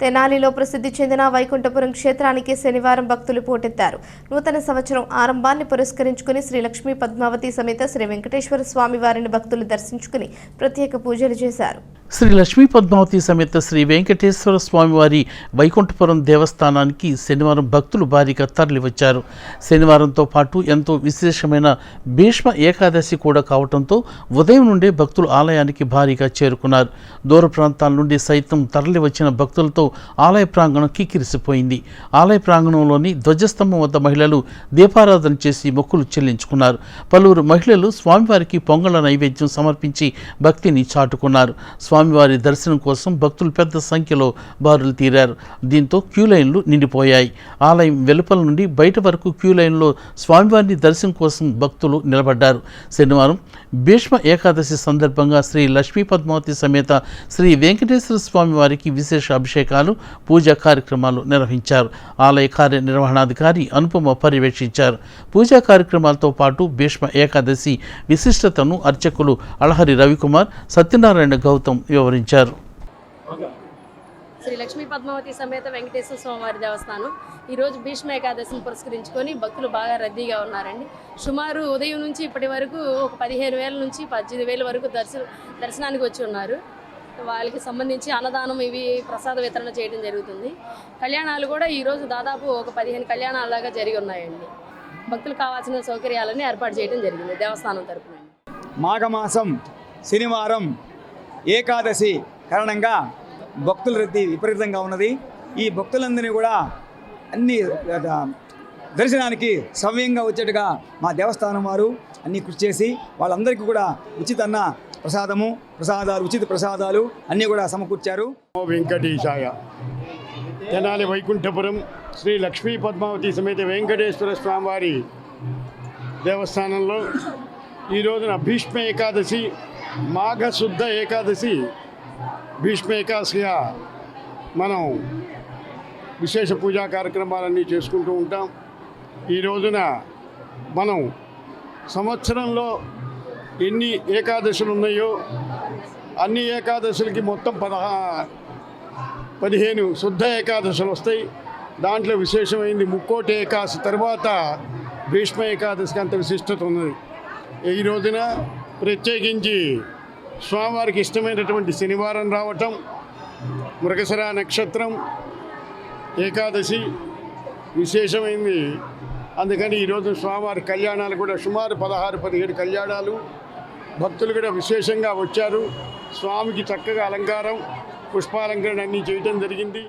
తెనాలిలో ప్రసిద్ధి చెందిన వైకుంఠపురం క్షేత్రానికి శనివారం భక్తులు పోటెత్తారు. నూతన సంవత్సరం ఆరంభాన్ని పురస్కరించుకుని శ్రీ లక్ష్మీ పద్మావతి సమేత శ్రీ వెంకటేశ్వర స్వామి వారిని భక్తులు దర్శించుకుని ప్రత్యేక పూజలు చేశారు. శ్రీ లక్ష్మీ పద్మావతి సమేత శ్రీ వెంకటేశ్వర స్వామివారి వైకుంఠపురం దేవస్థానానికి శనివారం భక్తులు భారీగా తరలివచ్చారు. శనివారంతో పాటు ఎంతో విశేషమైన భీష్మ ఏకాదశి కూడా కావడంతో ఉదయం నుండే భక్తులు ఆలయానికి భారీగా చేరుకున్నారు. దూర ప్రాంతాల నుండి సైతం తరలివచ్చిన భక్తులతో ఆలయ ప్రాంగణం కిక్కిరిసిపోయింది. ఆలయ ప్రాంగణంలోని ధ్వజస్తంభం వద్ద మహిళలు దీపారాధన చేసి మొక్కులు చెల్లించుకున్నారు. పలువురు మహిళలు స్వామివారికి పొంగళ నైవేద్యం సమర్పించి భక్తిని చాటుకున్నారు. స్వామివారి దర్శనం కోసం భక్తులు పెద్ద సంఖ్యలో బారులు తీరారు. దీంతో క్యూ లైన్లు నిండిపోయాయి. ఆలయం వెలుపల నుండి బయట వరకు క్యూ లైన్లో స్వామివారిని దర్శనం కోసం భక్తులు నిలబడ్డారు. శనివారం భీష్మ ఏకాదశి సందర్భంగా శ్రీ లక్ష్మీ పద్మావతి సమేత శ్రీ వెంకటేశ్వర స్వామి వారికి విశేష అభిషేకాలు పూజా కార్యక్రమాలు నిర్వహించారు. ఆలయ కార్యనిర్వహణాధికారి అనుపమ పర్యవేక్షించారు. పూజా కార్యక్రమాలతో పాటు భీష్మ ఏకాదశి విశిష్టతను అర్చకులు అళహరి రవికుమార్ సత్యనారాయణ గౌతమ్ వివరించారు. శ్రీ లక్ష్మీ పద్మావతి సమేత వెంకటేశ్వర స్వామివారి దేవస్థానం. ఈరోజు భీష్మ ఏకాదశిని పురస్కరించుకొని భక్తులు బాగా రద్దీగా ఉన్నారండి. సుమారు ఉదయం నుంచి ఇప్పటి వరకు ఒక పదిహేను వేల నుంచి పద్దెనిమిది వేల వరకు దర్శన దర్శనానికి వచ్చి ఉన్నారు. వాళ్ళకి సంబంధించి అన్నదానం ఇవి ప్రసాద వితరణ చేయడం జరుగుతుంది. కళ్యాణాలు కూడా ఈరోజు దాదాపు ఒక పదిహేను కళ్యాణాలలాగా జరిగి ఉన్నాయండి. భక్తులకు కావాల్సిన సౌకర్యాలన్నీ ఏర్పాటు చేయడం జరిగింది దేవస్థానం తరపున. మాఘమాసం శనివారం ఏకాదశి కారణంగా భక్తుల రద్దీ విపరీతంగా ఉన్నది. ఈ భక్తులందరినీ కూడా అన్ని దర్శనానికి సవ్యంగా వచ్చేట్టుగా మా దేవస్థానం వారు అన్నీ కృషి చేసి వాళ్ళందరికీ కూడా ఉచిత అన్న ప్రసాదము ప్రసాదాలు ఉచిత ప్రసాదాలు అన్నీ కూడా సమకూర్చారు. వెంకటేశాయ. తెనాలి వైకుంఠపురం శ్రీ లక్ష్మీ పద్మావతి సమేత వెంకటేశ్వర స్వామివారి దేవస్థానంలో ఈ రోజున భీష్మ ఏకాదశి మాఘ శుద్ధ ఏకాదశి భీష్మ ఏకాదశిగా మనం విశేష పూజా కార్యక్రమాలన్నీ చేసుకుంటూ ఉంటాం. ఈ రోజున మనం సంవత్సరంలో ఎన్ని ఏకాదశులు ఉన్నాయో అన్ని ఏకాదశులకి మొత్తం పదహా పదిహేను శుద్ధ ఏకాదశులు వస్తాయి. దాంట్లో విశేషమైంది ముక్కోటి ఏకాదశి తర్వాత భీష్మ ఏకాదశికి అంత విశిష్టత ఉన్నది. ఈ రోజున ప్రత్యేకించి స్వామివారికి ఇష్టమైనటువంటి శనివారం రావటం మృగశిర నక్షత్రం ఏకాదశి విశేషమైంది. అందుకని ఈరోజు స్వామివారి కళ్యాణాలు కూడా సుమారు పదహారు పదిహేడు కళ్యాణాలు భక్తులు కూడా విశేషంగా వచ్చారు. స్వామికి చక్కగా అలంకారం పుష్పాలంకరణ అన్నీ చేయటం జరిగింది.